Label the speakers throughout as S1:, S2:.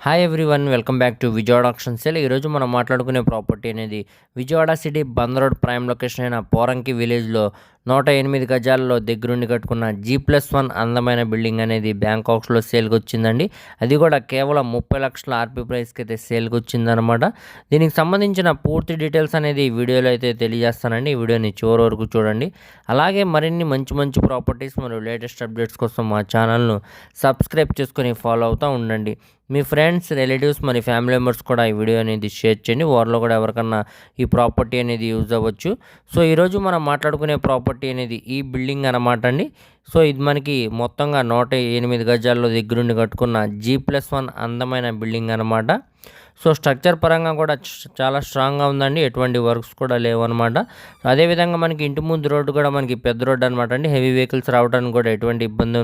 S1: Hi everyone welcome back to Vijayawada auction sale ఈరోజు మనం మాట్లాడుకునే ప్రాపర్టీ అనేది Vijayawada city Bandar road prime location అయిన పోరంకి విలేజ్లో నూట ఎనిమిది గజాల్లో దగ్గరుండి కట్టుకున్న జీ ప్లస్ వన్ అందమైన బిల్డింగ్ అనేది బ్యాంకాక్స్లో సేల్కి వచ్చిందండి అది కూడా కేవలం ముప్పై లక్షల ఆర్పీ ప్రైస్కి అయితే సేల్కి వచ్చిందనమాట దీనికి సంబంధించిన పూర్తి డీటెయిల్స్ అనేది ఈ వీడియోలో అయితే తెలియజేస్తానండి. ఈ వీడియోని చివరి వరకు చూడండి. అలాగే మరిన్ని మంచి మంచి ప్రాపర్టీస్ మరియు లేటెస్ట్ అప్డేట్స్ కోసం మా ఛానల్ను సబ్స్క్రైబ్ చేసుకొని ఫాలో అవుతూ ఉండండి. మీ ఫ్రెండ్స్ రిలేటివ్స్ మరి ఫ్యామిలీ మెంబర్స్ కూడా ఈ వీడియో అనేది షేర్ చేయండి. వారిలో కూడా ఎవరికన్నా ఈ ప్రాపర్టీ అనేది యూజ్ అవ్వచ్చు. సో ఈరోజు మనం మాట్లాడుకునే ప్రాపర్టీ అనేది ఈ బిల్డింగ్ అనమాట అండి. సో ఇది మనకి మొత్తంగా నూట ఎనిమిది గజాల్లో దగ్గరుండి కట్టుకున్న జీ ప్లస్ వన్ అందమైన బిల్డింగ్ అనమాట సో స్ట్రక్చర్ పరంగా కూడా చాలా స్ట్రాంగ్గా ఉందండి. ఎటువంటి వర్క్స్ కూడా లేవు అనమాట అదేవిధంగా మనకి ఇంటి ముందు రోడ్డు కూడా మనకి పెద్ద రోడ్డు అనమాట అండి. హెవీ వెహికల్స్ రావడానికి కూడా ఎటువంటి ఇబ్బంది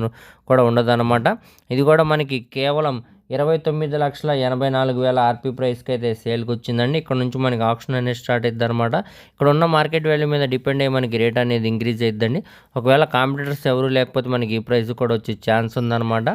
S1: కూడా ఉండదు అనమాట ఇది కూడా మనకి కేవలం ఇరవై తొమ్మిది లక్షల ఎనభై నాలుగు వేల ఆర్పీ ప్రైస్కి అయితే సేల్కి వచ్చిందండి ఇక్కడ నుంచి మనకి ఆప్షన్ అనేది స్టార్ట్ అవుతుంది అనమాట ఇక్కడ ఉన్న మార్కెట్ వాల్యూ మీద డిపెండ్ అయ్యి మనకి రేట్ అనేది ఇంక్రీజ్ అవుతుందండి ఒకవేళ కాంపిటీటర్స్ ఎవరు లేకపోతే మనకి ఈ ప్రైస్ కూడా వచ్చే ఛాన్స్ ఉందన్నమాట.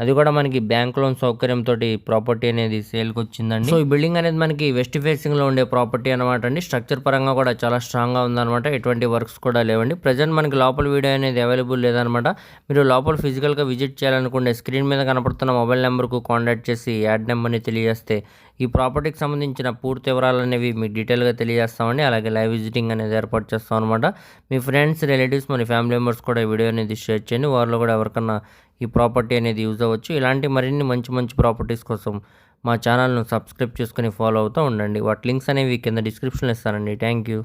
S1: అది కూడా మనకి బ్యాంక్ లోన్ సౌకర్యంతో ప్రాపర్టీ అనేది సేల్కి వచ్చిందండి. సో ఈ బిల్డింగ్ అనేది మనకి వెస్ట్ ఫేసింగ్లో ఉండే ప్రాపర్టీ అనమాట అండి. స్ట్రక్చర్ పరంగా కూడా చాలా స్ట్రాంగ్గా ఉందన్నమాట. ఎటువంటి వర్క్స్ కూడా లేవండి. ప్రజెంట్ మనకి లోపల వీడియో అనేది అవైలబుల్ లేదనమాట మీరు లోపల ఫిజికల్గా విజిట్ చేయాలనుకుంటే స్క్రీన్ మీద కనపడుతున్న మొబైల్ నెంబర్కు కాంటాక్ట్ చేసి యాడ్ నెంబర్ని తెలియజేస్తే ఈ ప్రాపర్టీకి సంబంధించిన పూర్తి వివరాలు అనేవి మీకు డీటెయిల్గా తెలియజేస్తామండి. అలాగే లైవ్ విజిటింగ్ అనేది ఏర్పాటు చేస్తాం అనమాట మీ ఫ్రెండ్స్ రిలేటివ్స్ మన ఫ్యామిలీ మెంబర్స్ కూడా ఈ వీడియో అనేది షేర్ చేయండి. వారిలో కూడా ఎవరికన్నా ఈ ప్రాపర్టీ అనేది యూజ్ అవ్వచ్చు. ఇలాంటి మరిన్ని మంచి మంచి ప్రాపర్టీస్ కోసం మా ఛానల్ను సబ్స్క్రైబ్ చేసుకుని ఫాలో అవుతూ ఉండండి. వాటి లింక్స్ అనేవి కింద డిస్క్రిప్షన్లో ఇస్తానండి. Thank you.